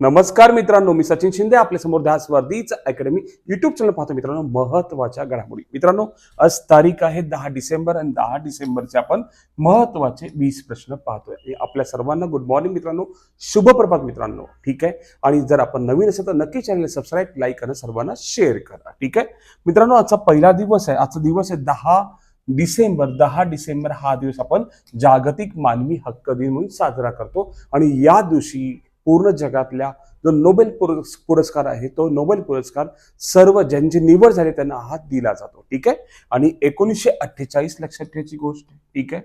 नमस्कार मित्रांनो मी सचिन शिंदे आपल्यासमोर ध्यास अकॅडमी युट्यूब चॅनल पाहतो मित्रांनो महत्त्वाच्या घडामोडी. मित्रांनो आज तारीख आहे दहा डिसेंबर आणि दहा डिसेंबरचे आपण महत्त्वाचे वीस प्रश्न पाहतोय. हे आपल्या सर्वांना गुड मॉर्निंग मित्रांनो शुभ प्रभात मित्रांनो. ठीक आहे? आणि जर आपण नवीन असेल तर नक्की चॅनल सबस्क्राईब लाईक करा सर्वांना शेअर करा. ठीक आहे? मित्रांनो आजचा पहिला दिवस आहे. आजचा दिवस आहे दहा डिसेंबर. दहा डिसेंबर हा दिवस आपण जागतिक मानवी हक्क दिन म्हणून साजरा करतो. आणि या दिवशी पूर्ण जगातल्या जो नोबेल पुरस्- पुरस्कार आहे तो नोबेल पुरस्कार सर्व ज्यांची निवड झाली त्यांना हा दिला जातो. ठीक आहे? आणि एकोणीसशे अठ्ठेचाळीस लक्षात ठेवायची गोष्ट ठीक आहे?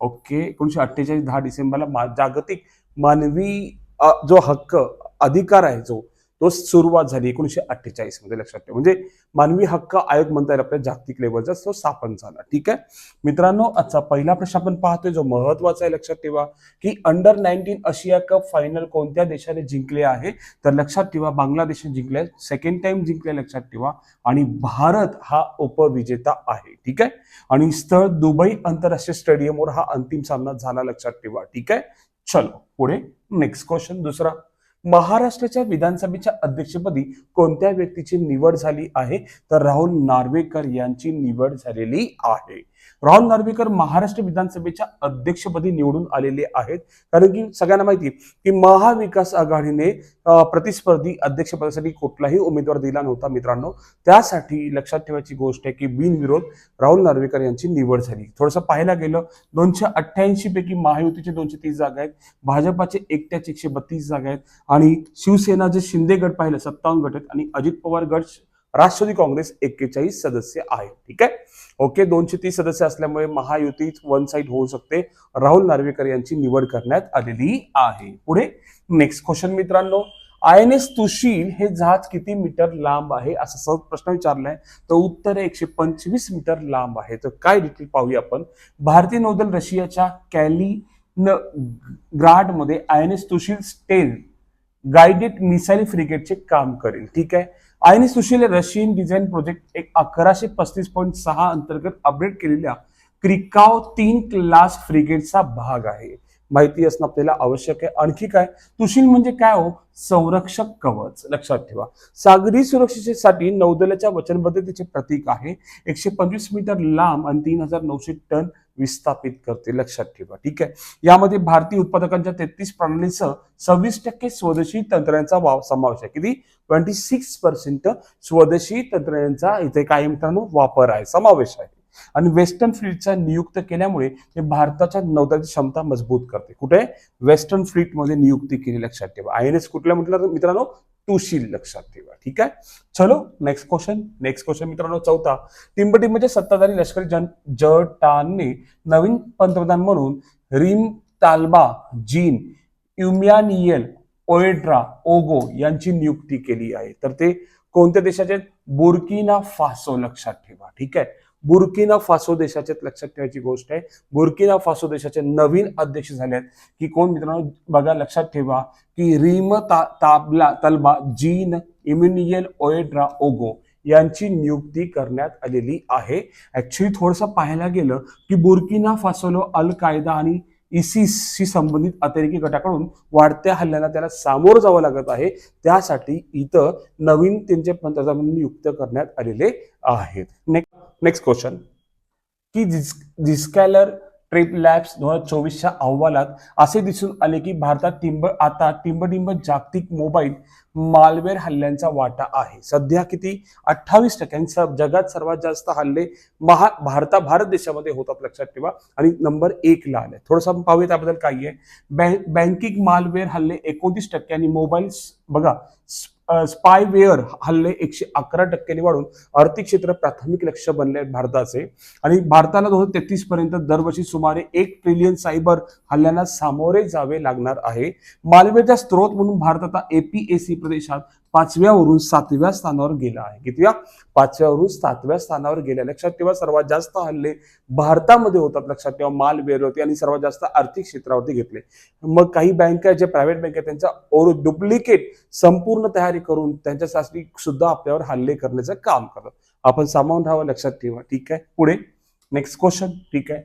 ओके. एकोणीसशे अठ्ठेचाळीस दहा डिसेंबरला मा- जागतिक मानवी जो हक्क अधिकार आहे जो तो सुरुवात झाली एकोणीसशे अठ्ठेचाळीसमध्ये लक्षात ठेवा. म्हणजे मानवी हक्क आयोग म्हणता येईल आपल्या जागतिक लेवलचा तो स्थापन झाला. ठीक आहे? मित्रांनो आजचा पहिला प्रश्न आपण पाहतोय जो महत्त्वाचा आहे लक्षात ठेवा की अंडर नाईन्टीन आशिया कप फायनल कोणत्या देशाने जिंकले आहे? तर लक्षात ठेवा बांगलादेशने जिंकले सेकंड टाइम जिंकले लक्षात ठेवा. आणि भारत हा उपविजेता आहे. ठीक आहे? आणि स्थळ दुबई आंतरराष्ट्रीय स्टेडियमवर हा अंतिम सामना झाला लक्षात ठेवा. ठीक आहे? चलो पुढे नेक्स्ट क्वेश्चन दुसरा. महाराष्ट्राच्या विधानसभेच्या अध्यक्षपदी कोणत्या व्यक्तीची निवड झाली आहे? तर राहुल नार्वेकर यांची निवड झालेली आहे. राहुल नार्वेकर महाराष्ट्र विधानसभेच्या अध्यक्षपदी निवडून आलेले आहेत. कारण की सगळ्यांना माहिती की महाविकास आघाडीने प्रतिस्पर्धी अध्यक्षपदासाठी कुठलाही उमेदवार दिला नव्हता मित्रांनो. त्यासाठी लक्षात ठेवायची गोष्ट आहे की बिनविरोध राहुल नार्वेकर यांची निवड झाली. थोडंसं पाहायला गेलं दोनशे अठ्ठ्याऐंशी पैकी महायुतीचे दोनशे तीस जागा आहेत. भाजपाचे एकट्याचे एकशे बत्तीस जागा आहेत. आणि शिवसेना जे शिंदे गट पाहिलं सत्तावन्न गट आहेत. आणि अजित पवार गट राष्ट्रवादी काँग्रेस एक्केचाळीस सदस्य आहे. ठीक आहे? ओके दोनशे तीस सदस्य असल्यामुळे महायुती वन साईड होऊ शकते. राहुल नार्वेकर यांची निवड करण्यात आलेली आहे. पुढे नेक्स्ट क्वेश्चन मित्रांनो आय एन एस तुशील हे जहाज किती मीटर लांब आहे? असा सहज प्रश्न विचारलाय. तर उत्तर आहे एकशे पंचवीस मीटर लांब आहे. तर काय डिटेल पाहूया आपण. भारतीय नौदल रशियाच्या कॅली न ग्राडमध्ये I N S Tushil stealth guided missile फ्रिगेटचे काम करेल. ठीक आहे? I N Sushil Russian design project एक अकराशे पस्तीस पॉईंट सहा अंतर्गत अपडेट केलेल्या क्रिकाव तीन क्लास फ्रिगेटचा भाग आहे. माहिती असणं आपल्याला आवश्यक आहे. आणखी काय? तुशील म्हणजे काय हो? संरक्षक कवच. लक्षात ठेवा. सागरी सुरक्षेसाठी नौदलाच्या वचनबद्धतेचे प्रतीक आहे. एकशे पंचवीस मीटर लांब आणि तीन हजार नऊशे टन विस्थापित करते. लक्षात ठेवा. ठीक आहे? यामध्ये भारतीय उत्पादकांच्या तेहतीस प्रणालीसह सव्वीस टक्के स्वदेशी तंत्रांचा वाव समावेश आहे. किती? ट्वेंटी सिक्स पर्सेंट स्वदेशी तंत्रांचा इथे काय मित्रांनो वापर आहे. समावेश आहे. आणि वेस्टर्न फ्लीटचा नियुक्त केल्यामुळे ते भारताच्या नौदलाची क्षमता मजबूत करते. कुठे? वेस्टर्न फ्लीटमध्ये नियुक्ती केली लक्षात ठेवा. आय एन एस कुठल्या म्हटलं तर मित्रांनो? तुशील लक्षात ठेवा. ठीक आहे? चलो नेक्स्ट क्वेश्चन नेक्स्ट क्वेश्चन मित्रांनो चौथा. टिंबटिंबचे सत्ताधारी लष्करी जन जटांनी नवीन पंतप्रधान म्हणून रिम ताल्बा जीन युमियानियल ओएड्रा ओगो यांची नियुक्ती केली आहे. तर ते कोणत्या देशाचे आहेत? फासो लक्षात ठेवा. ठीक आहे? बुर्किना फासो देशाचे लक्षात ठेवायची गोष्ट आहे. बुर्किना फासो देशाचे नवीन अध्यक्ष झाले आहेत की कोण मित्रांनो? बघा लक्षात ठेवा की रिम ता, ताबला तलबा जीन इम्युनियल ओएड्रा ओगो यांची नियुक्ती करण्यात आलेली आहे. ऍक्च्युली थोडंसं पाहायला गेलं की बुर्किना फासोलो अल कायदा आणि इसिसशी संबंधित अतिरेकी गटाकडून वाढत्या हल्ल्यांना त्याला सामोरं जावं लागत आहे. त्यासाठी इथं नवीन त्यांचे पंतप्रधान नियुक्त करण्यात आलेले आहेत. नेक्स्ट नेक्स्ट क्वेश्चन की जिस्कॅलर ट्रिप लॅब्स दोन हजार चोवीसच्या अहवालात असे दिसून आले की भारतात टिंब आता टिंबटिंब जागतिक मोबाईल मालवेअर हल्ल्यांचा वाटा आहे. सध्या किती? अठ्ठावीस टक्क्यांचा जगात सर्वात जास्त हल्ले महा भारता भारत देशामध्ये होतात लक्षात ठेवा. आणि नंबर एक ला आले. थोडंसं पाहूया त्याबद्दल काही आहे. बँक बँकिंग मालवेअर हल्ले एकोणतीस टक्के आणि मोबाईल बघा स्पायवेअर हल्ले एकशे अकरा टक्क्यांनी वाढून आर्थिक क्षेत्र प्राथमिक लक्ष बनले आहेत भारताचे. आणि भारताला दोन हजार तेहतीस पर्यंत दरवर्षी सुमारे एक ट्रिलियन सायबर हल्ल्यांना सामोरे जावे लागणार आहे. मालवेचा स्त्रोत म्हणून भारत आता एपीएसी प्रदेशात पाचव्यावरून सातव्या स्थानावर गेला आहे. कितव्या? पाचव्यावरून सातव्या स्थानावर गेल्या लक्षात ठेवा सर्वात जास्त हल्ले भारतामध्ये होतात. लक्षात ठेवा माल मालवेअरवरती आणि सर्वात जास्त आर्थिक क्षेत्रावरती घेतले. मग काही बँका जे प्रायव्हेट बँक आहेत त्यांचा ओर डुप्लिकेट संपूर्ण तयारी करून त्यांच्यासाठी सुद्धा आपल्यावर हल्ले करण्याचं काम करतात. आपण सामावून राहावं लक्षात ठेवा. ठीक आहे? पुढे. नेक्स्ट क्वेश्चन ठीक आहे.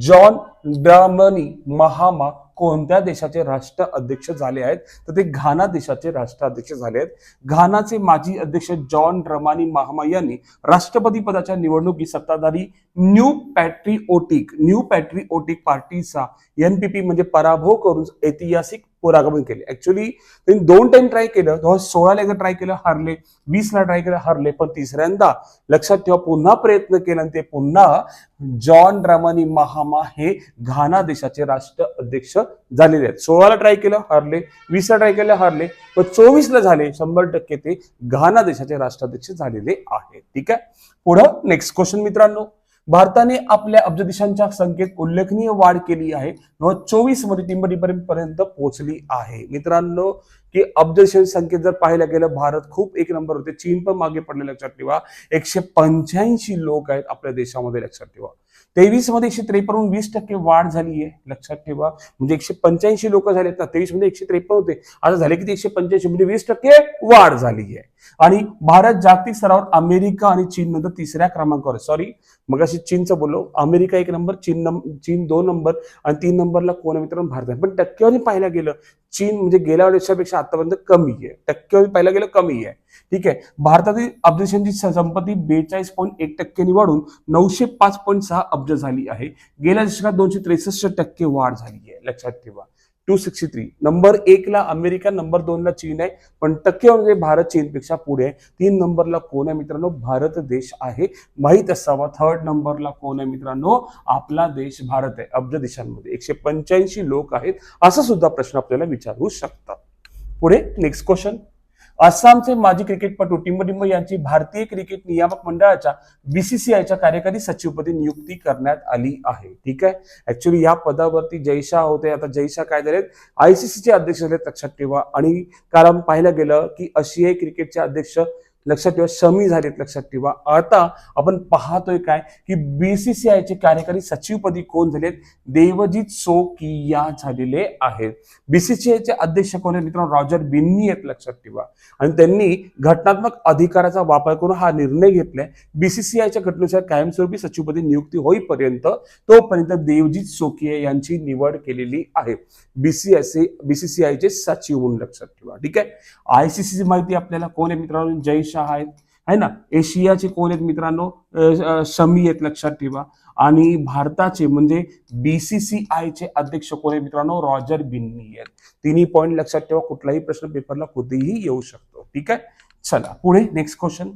जॉन ड्रामनी महामा कोणत्या देशाचे राष्ट्र अध्यक्ष झाले आहेत? तर ते घाना देशाचे राष्ट्राध्यक्ष झाले आहेत. घानाचे माजी अध्यक्ष जॉन रमानी महामा यांनी राष्ट्रपती पदाच्या निवडणुकीत सत्ताधारी न्यू पॅट्रिओटिक न्यू पॅट्रिओटिक पार्टीचा एनपीपी म्हणजे पराभव करून ऐतिहासिक पुरागमन केले. ऍक्च्युली त्यांनी दोन टाइम ट्राय केलं. दोन हजार सोळाला एकदा ट्राय केलं हारले. वीसला ट्राय केलं हारले. पण तिसऱ्यांदा लक्षात ठेवा पुन्हा प्रयत्न केला आणि ते पुन्हा जॉन रमानी महामा हे घाना देशाचे राष्ट्र अध्यक्ष झालेले आहेत. सोळाला ट्राय केलं हारले. वीसला ट्राय केलं हारले. पण चोवीसला झाले. शंभर टक्के ते घाना देशाचे राष्ट्राध्यक्ष झालेले आहेत. ठीक आहे? पुढं नेक्स्ट क्वेश्चन मित्रांनो. भारताने आपल्या अब्ज देशांच्या संख्येत उल्लेखनीय वाढ केली आहे. चोवीसमध्ये टिंबडीपर्यंत पर्यंत पोहोचली आहे. मित्रांनो की अब्ज देशांची संख्येत जर पाहायला गेलं भारत खूप एक नंबर होते. चीन पण मागे पडले लक्षात ठेवा. एकशे पंच्याऐंशी लोक आहेत आपल्या देशामध्ये लक्षात ठेवा. तेवीसमध्ये एकशे त्रेपन्न वीस टक्के वाढ झाली आहे लक्षात ठेवा. म्हणजे एकशे पंच्याऐंशी लोक झाले ना तेवीसमध्ये एकशे त्रेपन्न होते. आता झाले किती? एकशे पंच्याऐंशी म्हणजे वीस टक्के वाढ झाली आहे. आणि भारत जागतिक स्तरावर अमेरिका आणि चीन नंतर तिसऱ्या क्रमांकावर. सॉरी मग अशी चीनचं बोललो. अमेरिका एक नंबर चीन नंबर चीन दोन नंबर आणि तीन नंबरला कोण आहे मित्रांनो? भारत आहे. पण टक्केवारी पाहायला गेलं चीन म्हणजे गेल्या वर्षापेक्षा आतापर्यंत कमी आहे. टक्केवारी पाहायला गेलं कमी आहे. ठीक आहे? भारतातील अब्जेशनची संपत्ती बेचाळीस पॉईंट एक टक्क्यांनी वाढून नऊशे पाच पॉईंट सहा अब्ज झाली आहे. गेल्या दशकात दोनशे त्रेसष्ट टक्के वाढ झाली आहे. लक्षात ठेवा. टू सिक्स्टी थ्री नंबर एकला अमेरिका नंबर दोनला चीन आहे. पण टक्के म्हणजे भारत चीनपेक्षा पुढे आहे. तीन नंबरला कोण आहे मित्रांनो? भारत देश आहे. माहीत असावा. थर्ड नंबरला कोण आहे मित्रांनो? आपला देश भारत आहे. अब्ज देशांमध्ये. एकशे पंच्याऐंशी लोक आहेत. असा सुद्धा प्रश्न आपल्याला विचारू शकतात. पुढे नेक्स्ट क्वेश्चन आसामचे माजी क्रिकेटपटू टिंबटिंब यांची भारतीय क्रिकेट नियामक मंडळाच्या बीसीसीआयच्या कार्यकारी सचिवपदी नियुक्ती करण्यात आली आहे. ठीक आहे? ऍक्च्युली या पदावरती जयशा होते. आता जयशा काय झालेत? आयसीसीचे अध्यक्ष झालेत लक्षात ठेवा. आणि कारण पाहायला गेलं की आशियाई क्रिकेटचे अध्यक्ष लक्षात ठेवा शमी झालेत लक्षात ठेवा. आता आपण पाहतोय काय? की बीसीसीआयचे कार्यकारी सचिवपदी कोण झालेत? देवजीत सोकिया झालेले आहेत. बीसीसीआयचे अध्यक्ष कोण आहेत? मित्रांनो रॉजर बिन्नी आहेत लक्षात ठेवा. आणि त्यांनी घटनात्मक अधिकाराचा वापर करून हा निर्णय घेतलाय. बीसीसीआयच्या घटनेनुसार कायमस्वरूपी सचिवपदी नियुक्ती होईपर्यंत तोपर्यंत देवजीत सोकिया यांची निवड केलेली आहे. बीसीआयचे बीसीसीआयचे सचिव म्हणून लक्षात ठेवा. ठीक आहे? आयसीसीची माहिती आपल्याला कोण आहे मित्रांनो? जयश शाह आहेत. आहे ना? एशियाचे कोण आहेत मित्रांनो? शमी आहेत लक्षात ठेवा. आणि भारताचे म्हणजे बीसीसीआयचे अध्यक्ष कोण आहे मित्रांनो? रॉजर बिन्नी आहेत. तिन्ही पॉईंट लक्षात ठेवा कुठलाही प्रश्न पेपरला कुठेही येऊ शकतो. ठीक आहे? चला पुढे नेक्स्ट क्वेश्चन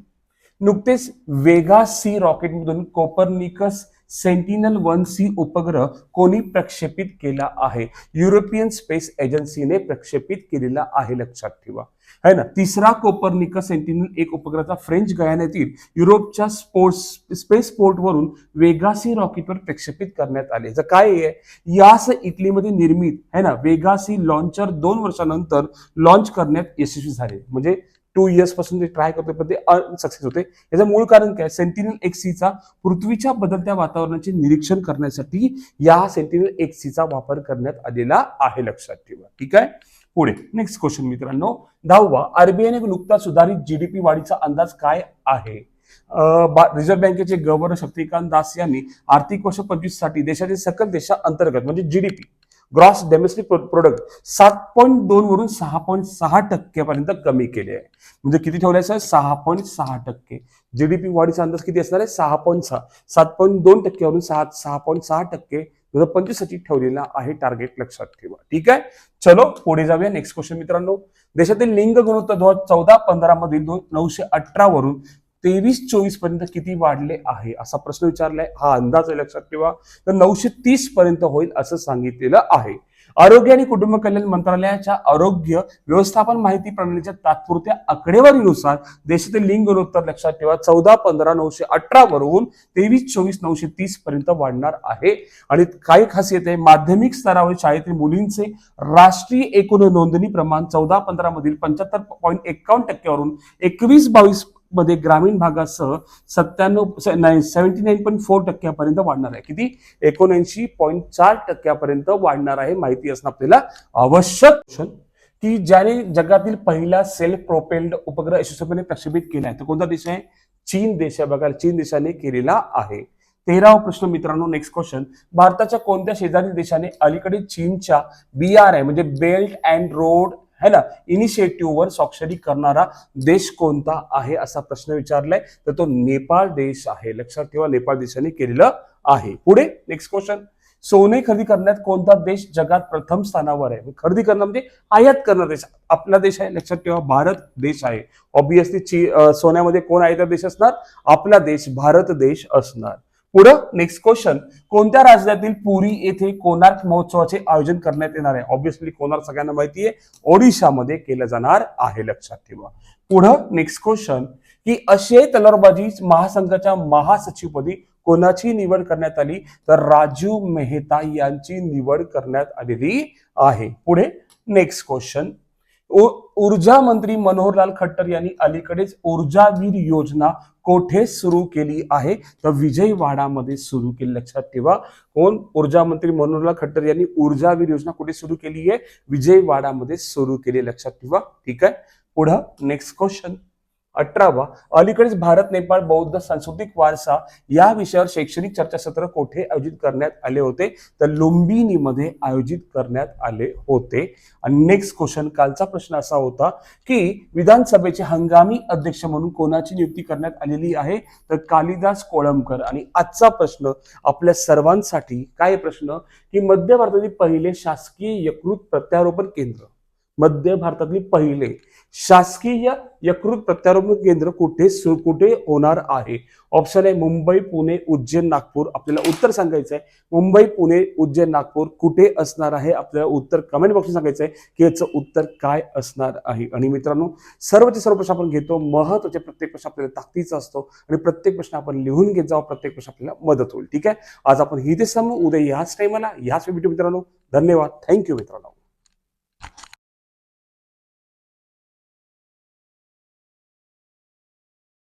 नुकतेच वेगा सी रॉकेटमधून कोपरनिकस सेंटिनल वन सी उपग्रह कोणी प्रक्षेपित केला आहे? युरोपियन स्पेस एजन्सीने प्रक्षेपित केलेला आहे लक्षात ठेवा. है ना? तिसरा कोपरनिकस सेंटिनल एक उपग्रहाचा फ्रेंच गयानेतील युरोपच्या स्पोर्ट्स स्पेस पोर्टवरून वेगासी रॉकेटवर प्रक्षेपित करण्यात आले. जर काय आहे? यास इटलीमध्ये निर्मित है ना? वेगासी लॉन्चर दोन वर्षानंतर लॉन्च करण्यात यशस्वी झाले. म्हणजे टू इयर्सपासून ते ट्राय करतोय पण ते अनसक्सेस होते याचं मूळ कारण काय? सेंटिनल एक्सीचा पृथ्वीच्या बदलत्या वातावरणाचे निरीक्षण करण्यासाठी या सेंटिनल एक्सीचा वापर करण्यात आलेला आहे लक्षात ठेवा. ठीक आहे? पुढे. नेक्स्ट क्वेश्चन मित्रांनो. दहावा. आरबीआयने नुकताच सुधारित जीडीपी वाढीचा अंदाज काय आहे? रिझर्व्ह बँकेचे गव्हर्नर शक्तिकांत दास यांनी आर्थिक वर्ष पंचवीससाठी देशाचे सकल देशा अंतर्गत म्हणजे जीडीपी ग्रॉस डोमेस्टिक प्रोडक्ट सात पॉईंट दोन वरून सहा पॉईंट सहा टक्क्यापर्यंत कमी केले आहे. म्हणजे किती ठेवल्याचं आहे सहा पॉईंट सहा टक्के. जीडीपी वाढीचा अंदाज किती असणार आहे? सहा पॉईंट सहा. सात पॉईंट दोन टक्क्यावरून सहा सहा पॉईंट सहा टक्के. दोन हजार पंचवीससाठी ठेवलेला आहे टार्गेट लक्षात ठेवा. ठीक आहे? चलो पुढे जाऊया. नेक्स्ट क्वेश्चन मित्रांनो. देशातील लिंग गुणोत्तर दोन हजार चौदा पंधरा मधील दोन नऊशे अठरा वरून तेवीस चोवीसपर्यंत किती वाढले आहे असा प्रश्न विचारलाय. हा अंदाज आहे लक्षात ठेवा. तर नऊशे तीस पर्यंत होईल असं सांगितलेलं आहे. आरोग्य आणि कुटुंब कल्याण मंत्रालयाच्या आरोग्य व्यवस्थापन माहिती प्रणालीच्या तात्पुरत्या आकडेवारीनुसार देशातील लिंग गुणोत्तर लक्षात ठेवा. चौदा पंधरा नऊशे अठरा वरून तेवीस चोवीस नऊशे तीस पर्यंत वाढणार आहे. आणि काही खासियत आहे माध्यमिक स्तरावर शाळेतील मुलींचे राष्ट्रीय एकूण नोंदणी प्रमाण चौदा पंधरा मधील पंच्याहत्तर पॉईंट एकावन्न टक्क्यावरून एकवीस बावीस मध्ये ग्रामीण भागासह सत्त्याण्णव सेव्हन्टी नाईन पॉईंट फोर टक्क्यापर्यंत वाढणार आहे. किती? एकोणऐंशी पॉईंट चार टक्क्यापर्यंत वाढणार आहे माहिती असणं आपल्याला आवश्यक. की ज्याने जगातील पहिला सेल्फ प्रोपेल्ड उपग्रह यशस्वीपणे प्रक्षेपित केला आहे तर कोणता देश आहे? चीन देश आहे बघा चीन देशाने केलेला आहे. तेरावा प्रश्न मित्रांनो नेक्स्ट क्वेश्चन भारताच्या कोणत्या शेजारी देशाने अलीकडे चीनच्या बी आर आय म्हणजे बेल्ट अँड रोड है ना? इनिशिएटिव्हवर स्वाक्षरी करणारा देश कोणता आहे असा प्रश्न विचारलाय. तर तो नेपाळ देश आहे. लक्षात ठेवा नेपाळ देशाने केलेलं आहे. पुढे नेक्स्ट क्वेश्चन सोने खरेदी करण्यात कोणता देश जगात प्रथम स्थानावर आहे? खरेदी करणं म्हणजे आयात करणार देश. आपला देश आहे. लक्षात ठेवा भारत देश आहे. ऑब्विसली ची सोन्यामध्ये कोण आयात देश असणार? आपला देश भारत देश असणार. पुढं नेक्स्ट क्वेश्चन कोणत्या राज्यातील पुरी येथे कोणार्क महोत्सवाचे आयोजन करण्यात येणार आहे? ऑब्विसली कोणार्क सगळ्यांना माहिती आहे. ओडिशामध्ये केलं जाणार आहे लक्षात ठेवा. पुढं नेक्स्ट क्वेश्चन की असे तलवारबाजी महासंघाच्या महासचिवपदी कोणाची निवड करण्यात आली? तर राजीव मेहता यांची निवड करण्यात आलेली आहे. पुढे नेक्स्ट क्वेश्चन ऊर्जा मंत्री मनोहरलाल खट्टर यांनी अलीकडेच ऊर्जावीर योजना कोठे सुरू केली आहे? तर विजयवाडामध्ये सुरू केली. लक्षात ठेवा. कोण? ऊर्जा मंत्री मनोहरलाल खट्टर यांनी ऊर्जावीर योजना कुठे सुरू केली आहे? विजयवाडामध्ये सुरू केली. लक्षात ठेवा. ठीक आहे. पुढं नेक्स्ट क्वेश्चन अठरावा अलीकडेच भारत नेपाळ बौद्ध सांस्कृतिक वारसा या विषयावर शैक्षणिक चर्चासत्र कोठे आयोजित करण्यात आले होते? तर लुंबिनीमध्ये आयोजित करण्यात आले होते. आणि नेक्स्ट क्वेश्चन कालचा प्रश्न असा होता की विधानसभेचे हंगामी अध्यक्ष म्हणून कोणाची नियुक्ती करण्यात आलेली आहे? तर कालिदास कोळंबकर. आणि आजचा प्रश्न आपल्या सर्वांसाठी काय प्रश्न? की मध्य भारतातील पहिले शासकीय यकृत प्रत्यारोपण केंद्र. मध्य भारतातली पहिले. शासकीय यकृत प्रत्यारोपण केंद्र कुठे? कुठे होणार आहे? ऑप्शन आहे मुंबई पुणे उज्जैन नागपूर. आपल्याला उत्तर सांगायचं आहे मुंबई पुणे उज्जैन नागपूर कुठे असणार आहे? आपल्याला उत्तर कमेंट बॉक्समध्ये सांगायचं आहे की याचं उत्तर काय असणार आहे? आणि मित्रांनो सर्वचे सर्व प्रश्न आपण घेतो. महत्त्वाचे प्रत्येक प्रश्न आपल्याला ताकदीचा असतो. आणि प्रत्येक प्रश्न आपण लिहून घेत जाऊ प्रत्येक प्रश्न आपल्याला मदत होईल. ठीक आहे? आज आपण ही ते सांगू उद्या याच टाइमाला याच व्हिडिओ मित्रांनो. धन्यवाद. थँक्यू मित्रांनो.